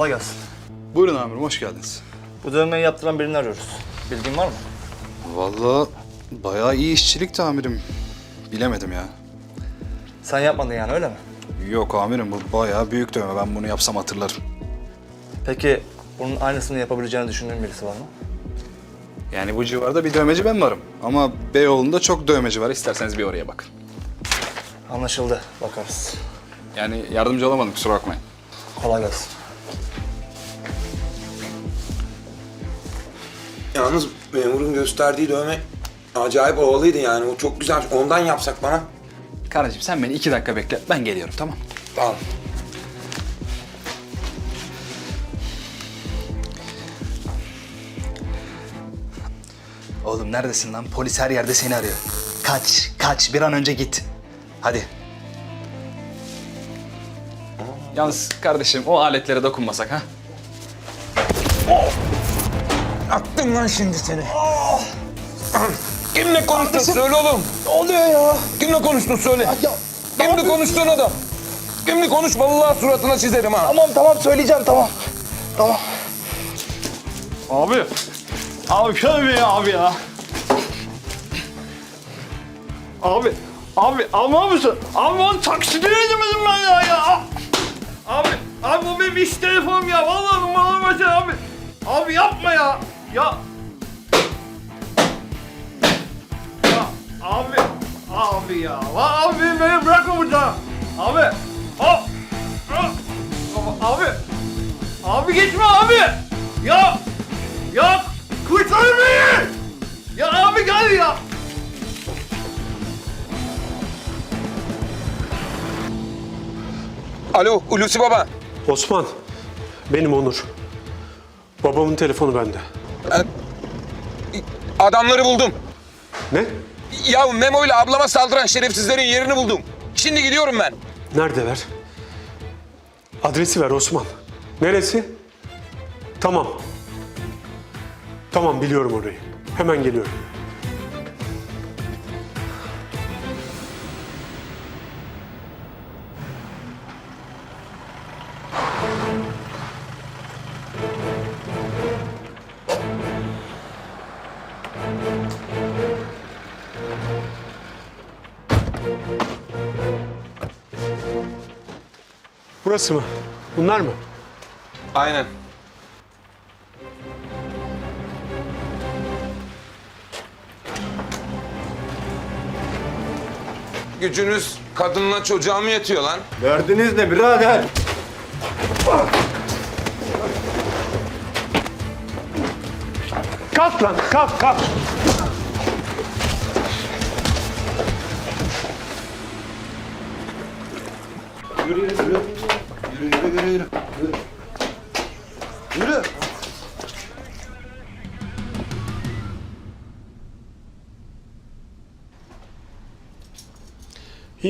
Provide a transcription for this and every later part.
Kolay gelsin. Buyurun amirim, hoş geldiniz. Bu dövmeyi yaptıran birini arıyoruz. Bilgin var mı? Vallahi bayağı iyi işçilik amirim. Bilemedim ya. Sen yapmadın yani öyle mi? Yok amirim, bu bayağı büyük dövme. Ben bunu yapsam hatırlarım. Peki bunun aynısını yapabileceğini düşündüğün birisi var mı? Yani bu civarda bir dövmeci ben varım. Ama Beyoğlu'nda çok dövmeci var. İsterseniz bir oraya bakın. Anlaşıldı. Bakarız. Yani yardımcı olamadım, kusura bakmayın. Kolay gelsin. Yalnız memurun gösterdiği dövme acayip havalıydı yani. O çok güzel. Ondan yapsak bana. Kardeşim sen beni iki dakika bekle, ben geliyorum tamam Tamam. Oğlum neredesin lan? Polis her yerde seni arıyor. Kaç, kaç. Bir an önce git. Hadi. Yalnız kardeşim o aletlere dokunmasak ha? Attım lan şimdi seni. Kimle konuştun söyle oğlum. Ne oluyor ya? Kimle konuştun söyle. Ya Kimle konuştun adam? Kimle konuş vallahi suratına çizerim ha. tamam tamam söyleyeceğim tamam. Tamam. Abi. Abi şöyle bir abi ya. Abi. Abi almaz mısın? Abi onu takside edemedim ben ya ya. Abi. Abi bu benim iş telefonum ya. Vallahi numaralı mesela abi. Abi yapma ya. Ya. Ya abi. Abi ya. Va- Abi beni bırakma burada. Abi. Hop. Hop. Abi. Abi geçme abi. Ya. Ya kurtar beni! Ya abi gel ya! Alo Hulusi Baba. Osman, benim Onur. Babamın telefonu bende. Adamları buldum. Ne? Ya Memo ile ablama saldıran şerefsizlerin yerini buldum. Şimdi gidiyorum ben. Neredeler? Adresi ver Osman. Neresi? Tamam. Tamam biliyorum orayı. Hemen geliyorum. Burası mı? Bunlar mı? Aynen. Gücünüz kadınla çocuğa mı yetiyor lan? Derdiniz ne birader? Kalk lan, kalk, kalk. İyi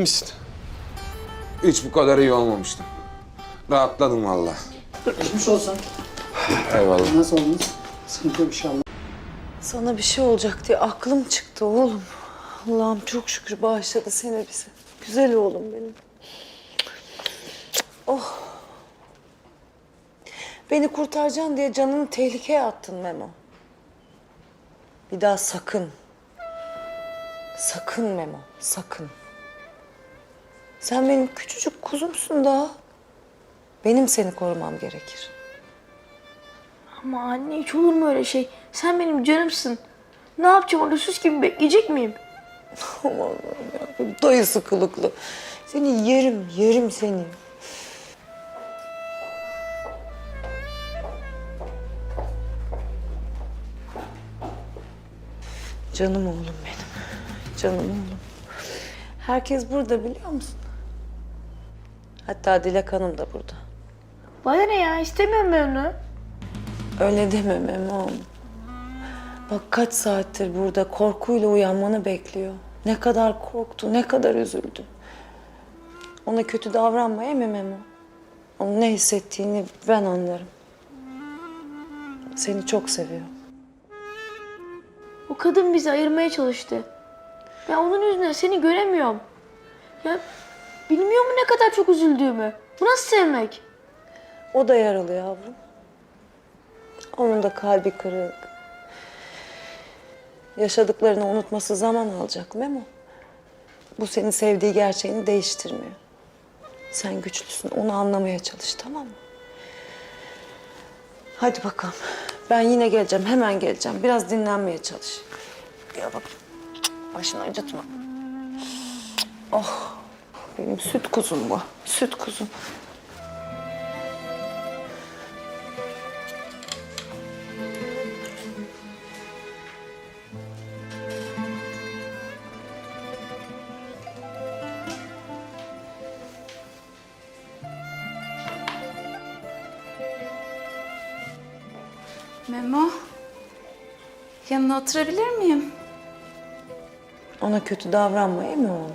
misin? Hiç bu kadar iyi olmamıştım. Rahatladım vallahi. Geçmiş olsun. Eyvallah. Nasıl oldunuz? Sıkıntı yok inşallah. Sana bir şey olacak diye aklım çıktı oğlum. Allah'ım çok şükür bağışladı seni bize. Güzel oğlum benim. Oh. Beni kurtaracaksın diye canını tehlikeye attın Memo. Bir daha sakın. Sakın Memo, sakın. Sen benim küçücük kuzumsun daha. Benim seni korumam gerekir. Ama anne hiç olur mu öyle şey? Sen benim canımsın. Ne yapacağım orada süs gibi bekleyecek miyim? Aman Allah'ım ya. Dayısı kılıklı. Seni yerim, yerim seni. Canım oğlum benim. Canım oğlum. Herkes burada biliyor musun? Hatta Dilek Hanım da burada. Bana ne ya istemiyorum ben onu. Öyle deme Memo. Bak kaç saattir burada korkuyla uyanmanı bekliyor. Ne kadar korktu, ne kadar üzüldü. Ona kötü davranma değil mi Memo? Onun ne hissettiğini ben anlarım. Seni çok seviyor. O kadın bizi ayırmaya çalıştı. Ben onun yüzünden seni göremiyorum. Ya bilmiyor mu ne kadar çok üzüldüğümü? Bu nasıl sevmek? O da yaralı yavrum. Onun da kalbi kırık. Yaşadıklarını unutması zaman alacak Memo. Bu senin sevdiği gerçeğini değiştirmiyor. Sen güçlüsün. Onu anlamaya çalış tamam mı? Hadi bakalım. Ben yine geleceğim. Hemen geleceğim. Biraz dinlenmeye çalış. Gel bak. Başını acıtma. Oh. Benim süt kuzum bu. Süt kuzum. Memo, yanına oturabilir miyim? Ona kötü davranma iyi mi oğlum?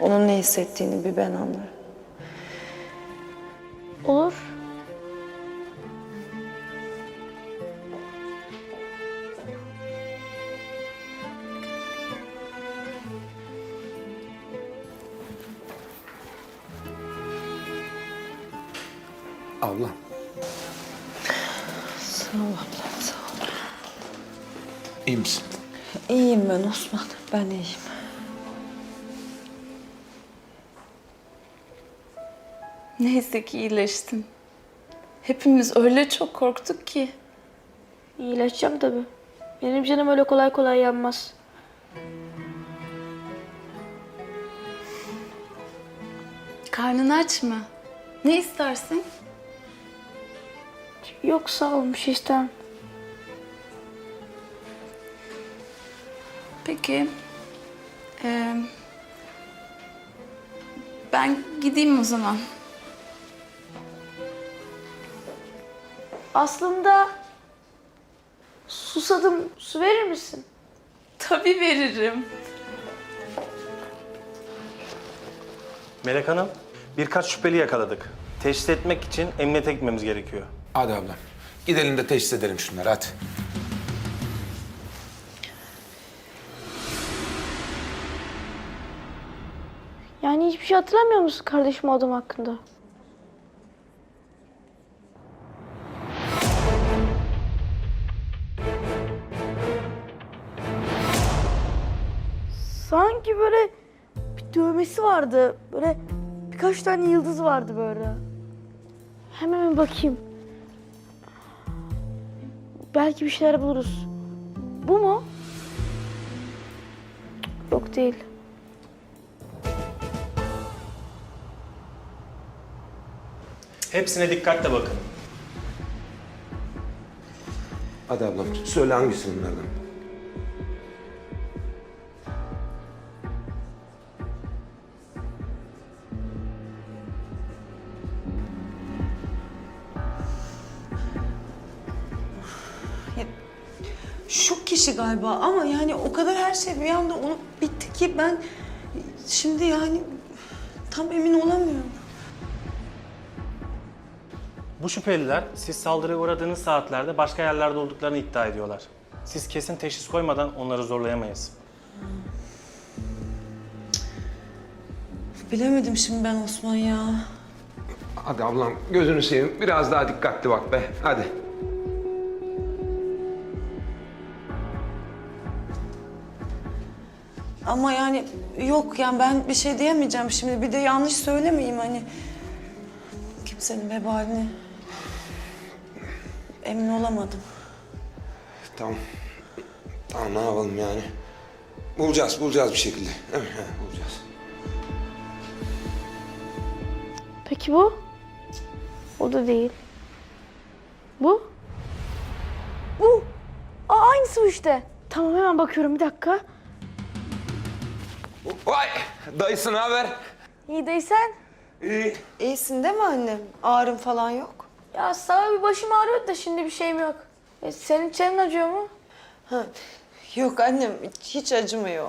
Onun ne hissettiğini bir ben anlarım. Olur. Abla. Sağ ol ablam sağ ol. iyi misin? İyiyim ben Osman. Ben iyiyim. Neyse ki iyileştin. Hepimiz öyle çok korktuk ki. İyileşeceğim tabii. Benim canım öyle kolay kolay yanmaz. Karnın aç mı? Ne istersin? Yok sağ şey istemem. Peki. Ee, ben gideyim o zaman. Aslında susadım. Su verir misin? Tabii veririm. Melek Hanım, birkaç şüpheli yakaladık. Teşhis etmek için emniyete gitmemiz gerekiyor. Hadi ablam. Gidelim de teşhis edelim şunları hadi. Yani hiçbir şey hatırlamıyor musun kardeşim adam hakkında? Sanki böyle bir dövmesi vardı. Böyle birkaç tane yıldız vardı böyle. Hemen bir bakayım. Belki bir şeyler buluruz. Bu mu? Yok değil. Hepsine dikkatle bakın. Hadi ablam söyle hangisi bunlardan? Galiba ama yani o kadar her şey bir anda olup bitti ki ben şimdi yani tam emin olamıyorum. Bu şüpheliler siz saldırıya uğradığınız saatlerde başka yerlerde olduklarını iddia ediyorlar. Siz kesin teşhis koymadan onları zorlayamayız. Bilemedim şimdi ben Osman ya. Hadi ablam gözünü seveyim biraz daha dikkatli bak be hadi. Ama yani yok yani ben bir şey diyemeyeceğim şimdi. Bir de yanlış söylemeyeyim hani. Kimsenin vebalini emin olamadım. Tamam. Tamam ne yapalım yani? Bulacağız bulacağız bir şekilde. Değil mi? He, bulacağız. Peki bu? O da değil. Bu? Bu. Aa, aynısı bu işte. Tamam hemen bakıyorum bir dakika. Vay dayısı ne haber? İyi değilsen. İyi. İyisin değil mi annem? Ağrın falan yok. Ya sabah bir başım ağrıyordu da şimdi bir şeyim yok. E, senin çenen acıyor mu? Ha. Yok annem hiç acımıyor.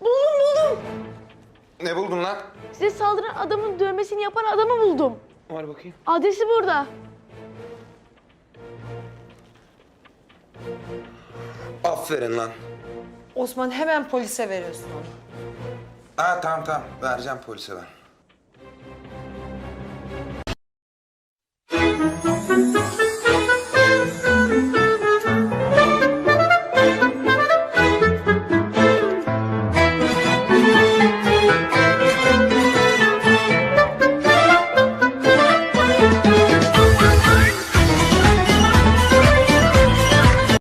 Buldum buldum. Ne buldun lan? Size saldıran adamın dövmesini yapan adamı buldum. Var bakayım. Adresi burada. Aferin lan. Osman hemen polise veriyorsun onu. Ha tamam tamam vereceğim polise ben.